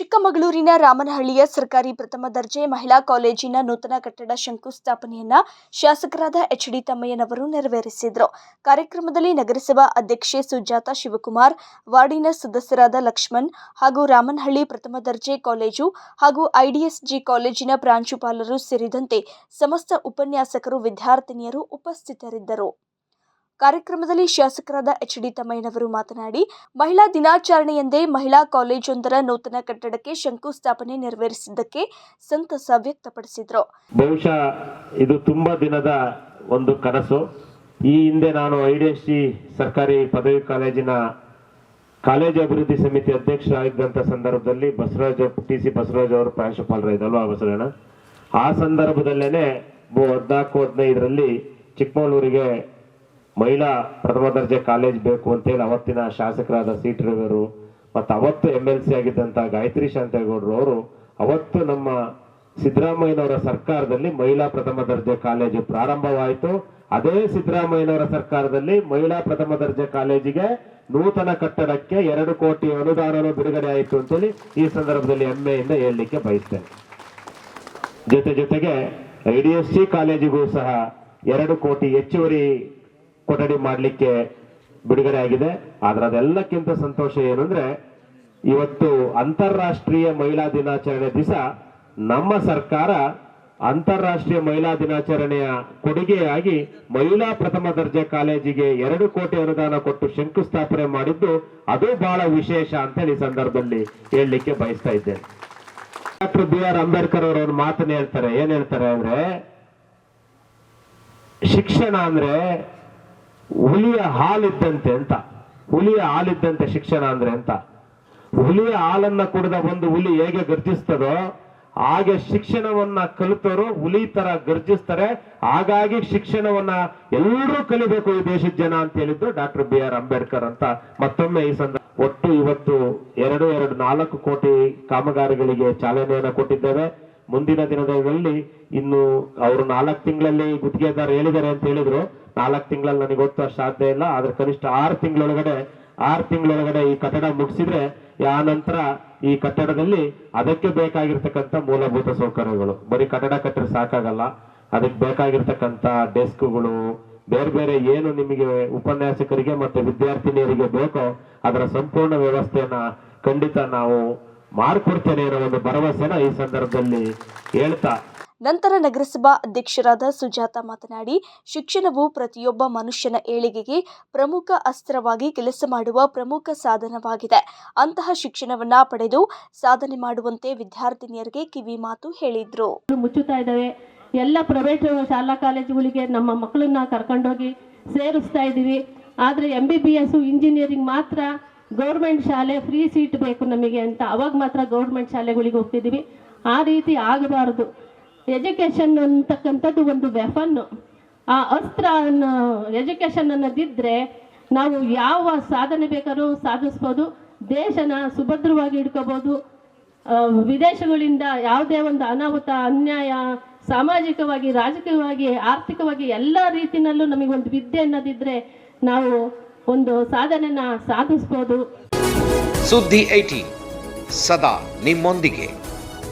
ಚಿಕ್ಕಮಗಳೂರಿನ ರಾಮನಹಳ್ಳಿಯ ಸರ್ಕಾರಿ ಪ್ರಥಮ ದರ್ಜೆ ಮಹಿಳಾ ಕಾಲೇಜಿನ ನೂತನ ಕಟ್ಟಡ ಶಂಕುಸ್ಥಾಪನೆಯನ್ನ ಶಾಸಕರಾದ ಎಚ್ ಡಿ ತಮ್ಮಯ್ಯನವರು ನೆರವೇರಿಸಿದರು. ಕಾರ್ಯಕ್ರಮದಲ್ಲಿ ನಗರಸಭಾ ಅಧ್ಯಕ್ಷೆ ಸುಜಾತ ಶಿವಕುಮಾರ್, ವಾರ್ಡಿನ ಸದಸ್ಯರಾದ ಲಕ್ಷ್ಮಣ್ ಹಾಗೂ ರಾಮನಹಳ್ಳಿ ಪ್ರಥಮ ದರ್ಜೆ ಕಾಲೇಜು ಹಾಗೂ ಐಡಿಎಸ್ಜಿ ಕಾಲೇಜಿನ ಪ್ರಾಂಶುಪಾಲರು ಸೇರಿದಂತೆ ಸಮಸ್ತ ಉಪನ್ಯಾಸಕರು, ವಿದ್ಯಾರ್ಥಿನಿಯರು ಉಪಸ್ಥಿತರಿದ್ದರು. ಕಾರ್ಯಕ್ರಮದಲ್ಲಿ ಶಾಸಕರಾದ ಎಚ್ ಡಿ ತಮ್ಮಯ್ಯನವರು ಮಾತನಾಡಿ, ಮಹಿಳಾ ದಿನಾಚರಣೆಯಂದೇ ಮಹಿಳಾ ಕಾಲೇಜೊಂದರ ನೂತನ ಕಟ್ಟಡಕ್ಕೆ ಶಂಕುಸ್ಥಾಪನೆ ನೆರವೇರಿಸಿದ್ದಕ್ಕೆ ಸಂತಸ ವ್ಯಕ್ತಪಡಿಸಿದರು. ಬಹುಶಃ ಇದು ತುಂಬಾ ದಿನದ ಒಂದು ಕನಸು. ಈ ಹಿಂದೆ ನಾನು ಐ ಡಿ ಎಸ್ ಸಿ ಸರ್ಕಾರಿ ಪದವಿ ಕಾಲೇಜಿನ ಕಾಲೇಜು ಅಭಿವೃದ್ಧಿ ಸಮಿತಿ ಅಧ್ಯಕ್ಷರಾಗಿದ್ದಂಥ ಸಂದರ್ಭದಲ್ಲಿ ಬಸವರಾಜ್ ಟಿ ಸಿ ಬಸವರಾಜ್ ಅವರು ಪ್ರಾಂಶುಪಾಲರು ಇದ್ದಲ್ವಾ ಬಸವಣ್ಣ? ಆ ಸಂದರ್ಭದಲ್ಲೇನೆ ಹದಿನಾಲ್ಕು ಹದ್ನಾಲ್ಕು ಹದಿನೈದರಲ್ಲಿ ಚಿಕ್ಕಮಗಳೂರಿಗೆ ಮಹಿಳಾ ಪ್ರಥಮ ದರ್ಜೆ ಕಾಲೇಜ್ ಬೇಕು ಅಂತೇಳಿ ಅವತ್ತಿನ ಶಾಸಕರಾದ ಸಿ ಟಿ ರವಿಯವರು ಮತ್ತು ಅವತ್ತು ಎಂ ಎಲ್ ಸಿ ಆಗಿದ್ದಂಥ ಗಾಯತ್ರಿ ಶಾಂತೇಗೌಡರು ಅವರು ಅವತ್ತು ನಮ್ಮ ಸಿದ್ದರಾಮಯ್ಯನವರ ಸರ್ಕಾರದಲ್ಲಿ ಮಹಿಳಾ ಪ್ರಥಮ ದರ್ಜೆ ಕಾಲೇಜು ಪ್ರಾರಂಭವಾಯಿತು. ಅದೇ ಸಿದ್ದರಾಮಯ್ಯನವರ ಸರ್ಕಾರದಲ್ಲಿ ಮಹಿಳಾ ಪ್ರಥಮ ದರ್ಜೆ ಕಾಲೇಜಿಗೆ ನೂತನ ಕಟ್ಟಡಕ್ಕೆ ಎರಡು ಕೋಟಿ ಅನುದಾನನೂ ಬಿಡುಗಡೆ ಆಯಿತು ಅಂತೇಳಿ ಈ ಸಂದರ್ಭದಲ್ಲಿ ಹೆಮ್ಮೆಯಿಂದ ಹೇಳಲಿಕ್ಕೆ ಬಯಸ್ತೇನೆ. ಜೊತೆ ಜೊತೆಗೆ ಐ ಡಿ ಎಸ್ ಸಿ ಕಾಲೇಜಿಗೂ ಸಹ ಎರಡು ಕೋಟಿ ಹೆಚ್ಚುವರಿ ಕೊಠಡಿ ಮಾಡಲಿಕ್ಕೆ ಬಿಡುಗಡೆ ಆಗಿದೆ. ಆದ್ರೆ ಅದೆಲ್ಲಕ್ಕಿಂತ ಸಂತೋಷ ಏನಂದ್ರೆ, ಇವತ್ತು ಅಂತಾರಾಷ್ಟ್ರೀಯ ಮಹಿಳಾ ದಿನಾಚರಣೆ ದಿವಸ ನಮ್ಮ ಸರ್ಕಾರ ಅಂತಾರಾಷ್ಟ್ರೀಯ ಮಹಿಳಾ ದಿನಾಚರಣೆಯ ಕೊಡುಗೆಯಾಗಿ ಮಹಿಳಾ ಪ್ರಥಮ ದರ್ಜೆ ಕಾಲೇಜಿಗೆ ಎರಡು ಕೋಟಿ ಅನುದಾನ ಕೊಟ್ಟು ಶಂಕುಸ್ಥಾಪನೆ ಮಾಡಿದ್ದು, ಅದು ಬಹಳ ವಿಶೇಷ ಅಂತೇಳಿ ಈ ಸಂದರ್ಭದಲ್ಲಿ ಹೇಳಲಿಕ್ಕೆ ಬಯಸ್ತಾ ಇದ್ದೇನೆ. ಡಾಕ್ಟರ್ ಬಿ ಆರ್ ಅಂಬೇಡ್ಕರ್ ಅವರು ಒಂದು ಮಾತನ್ನ ಹೇಳ್ತಾರೆ. ಏನ್ ಹೇಳ್ತಾರೆ ಅಂದ್ರೆ, ಶಿಕ್ಷಣ ಅಂದ್ರೆ ಹುಲಿಯ ಹಾಲಿದ್ದಂತೆ ಅಂತ. ಹುಲಿಯ ಹಾಲಿದ್ದಂತೆ ಶಿಕ್ಷಣ ಅಂದ್ರೆ ಅಂತ. ಹುಲಿಯ ಹಾಲನ್ನ ಕುಡಿದ ಒಂದು ಹುಲಿ ಹೇಗೆ ಗರ್ಜಿಸ್ತದೋ ಹಾಗೆ ಶಿಕ್ಷಣವನ್ನ ಕಲಿತವರು ಹುಲಿ ತರ ಗರ್ಜಿಸ್ತಾರೆ. ಹಾಗಾಗಿ ಶಿಕ್ಷಣವನ್ನ ಎಲ್ಲರೂ ಕಲಿಬೇಕು ಈ ದೇಶದ ಜನ ಅಂತ ಹೇಳಿದ್ರು ಡಾಕ್ಟರ್ ಬಿ ಆರ್ ಅಂಬೇಡ್ಕರ್ ಅಂತ. ಮತ್ತೊಮ್ಮೆ ಈ ಸಂದರ್ಭ ಒಟ್ಟು ಇವತ್ತು ಎರಡು ಎರಡು, ನಾಲ್ಕು ಕೋಟಿ ಕಾಮಗಾರಿಗಳಿಗೆ ಚಾಲನೆಯನ್ನು ಕೊಟ್ಟಿದ್ದೇವೆ. ಮುಂದಿನ ದಿನಗಳಲ್ಲಿ ಇನ್ನು ಅವರು ನಾಲ್ಕು ತಿಂಗಳಲ್ಲಿ ಗುತ್ತಿಗೆದಾರ ಹೇಳಿದ್ದಾರೆ ಅಂತ ಹೇಳಿದ್ರು. ನಾಲ್ಕು ತಿಂಗಳಲ್ಲಿ ನನಗೆ ಗೊತ್ತು ಸಾಧ್ಯ ಇಲ್ಲ. ಆದ್ರೆ ಕನಿಷ್ಠ ಆರು ತಿಂಗಳೊಳಗಡೆ ಆರು ತಿಂಗಳೊಳಗಡೆ ಈ ಕಟ್ಟಡ ಮುಗಿಸಿದ್ರೆ ಆ ನಂತರ ಈ ಕಟ್ಟಡದಲ್ಲಿ ಅದಕ್ಕೆ ಬೇಕಾಗಿರ್ತಕ್ಕಂಥ ಮೂಲಭೂತ ಸೌಕರ್ಯಗಳು. ಬರೀ ಕಟ್ಟಡ ಕಟ್ಟರೆ ಸಾಕಾಗಲ್ಲ. ಅದಕ್ಕೆ ಬೇಕಾಗಿರ್ತಕ್ಕಂಥ ಡೆಸ್ಕ್ಗಳು, ಬೇರೆ ಬೇರೆ ಏನು ನಿಮಗೆ ಉಪನ್ಯಾಸಕರಿಗೆ ಮತ್ತೆ ವಿದ್ಯಾರ್ಥಿನಿಯರಿಗೆ ಬೇಕೋ ಅದರ ಸಂಪೂರ್ಣ ವ್ಯವಸ್ಥೆಯನ್ನ ಖಂಡಿತ ನಾವು ಮಾಡಿಕೊಡ್ತೇನೆ ಅನ್ನೋ ಒಂದು ಭರವಸೆನ ಈ ಸಂದರ್ಭದಲ್ಲಿ ಹೇಳ್ತಾ ನಂತರ ನಗರಸಭಾ ಅಧ್ಯಕ್ಷರಾದ ಸುಜಾತ ಮಾತನಾಡಿ ಶಿಕ್ಷಣವು ಪ್ರತಿಯೊಬ್ಬ ಮನುಷ್ಯನ ಏಳಿಗೆಗೆ ಪ್ರಮುಖ ಅಸ್ತ್ರವಾಗಿ ಕೆಲಸ ಮಾಡುವ ಪ್ರಮುಖ ಸಾಧನವಾಗಿದೆ. ಅಂತಹ ಶಿಕ್ಷಣವನ್ನ ಪಡೆದು ಸಾಧನೆ ಮಾಡುವಂತೆ ವಿದ್ಯಾರ್ಥಿನಿಯರಿಗೆ ಕಿವಿ ಮಾತು ಹೇಳಿದ್ರು. ಮುಚ್ಚುತ್ತಾ ಇದ್ದಾವೆ. ಎಲ್ಲ ಪ್ರೈವೇಟ್ ಶಾಲಾ ಕಾಲೇಜುಗಳಿಗೆ ನಮ್ಮ ಮಕ್ಕಳನ್ನ ಕರ್ಕೊಂಡೋಗಿ ಸೇರಿಸ್ತಾ ಇದ್ದೀವಿ. ಆದರೆ M B B S engineering ಮಾತ್ರ ಗೌರ್ಮೆಂಟ್ ಶಾಲೆ ಫ್ರೀ ಸೀಟ್ ಬೇಕು ನಮಗೆ ಅಂತ. ಅವಾಗ ಮಾತ್ರ ಗೌರ್ಮೆಂಟ್ ಶಾಲೆಗಳಿಗೆ ಹೋಗ್ತಿದ್ದೀವಿ. ಆ ರೀತಿ ಆಗಬಾರ್ದು. ಎಜುಕೇಷನ್ ಅಂತಕ್ಕಂಥದ್ದು ಒಂದು ವೆಫನ್ನು ಆ ಅಸ್ತ್ರ ಎಜುಕೇಷನ್ ಅನ್ನೋದಿದ್ದರೆ ನಾವು ಯಾವ ಸಾಧನೆ ಬೇಕಾದ್ರೂ ಸಾಧಿಸ್ಬೋದು. ದೇಶನ ಸುಭದ್ರವಾಗಿ ಇಟ್ಕೋಬೋದು. ವಿದೇಶಗಳಿಂದ ಯಾವುದೇ ಒಂದು ಅನಾಹುತ, ಅನ್ಯಾಯ, ಸಾಮಾಜಿಕವಾಗಿ, ರಾಜಕೀಯವಾಗಿ, ಆರ್ಥಿಕವಾಗಿ ಎಲ್ಲ ರೀತಿಯಲ್ಲೂ ನಮಗೆ ಒಂದು ವಿದ್ಯೆ ಅನ್ನೋದಿದ್ರೆ ನಾವು ಒಂದು ಸಾಧನೆನ ಸಾಧಿಸ್ಬೋದು. ಸುದ್ದಿ ಐಟಿ ಸದಾ ನಿಮ್ಮೊಂದಿಗೆ.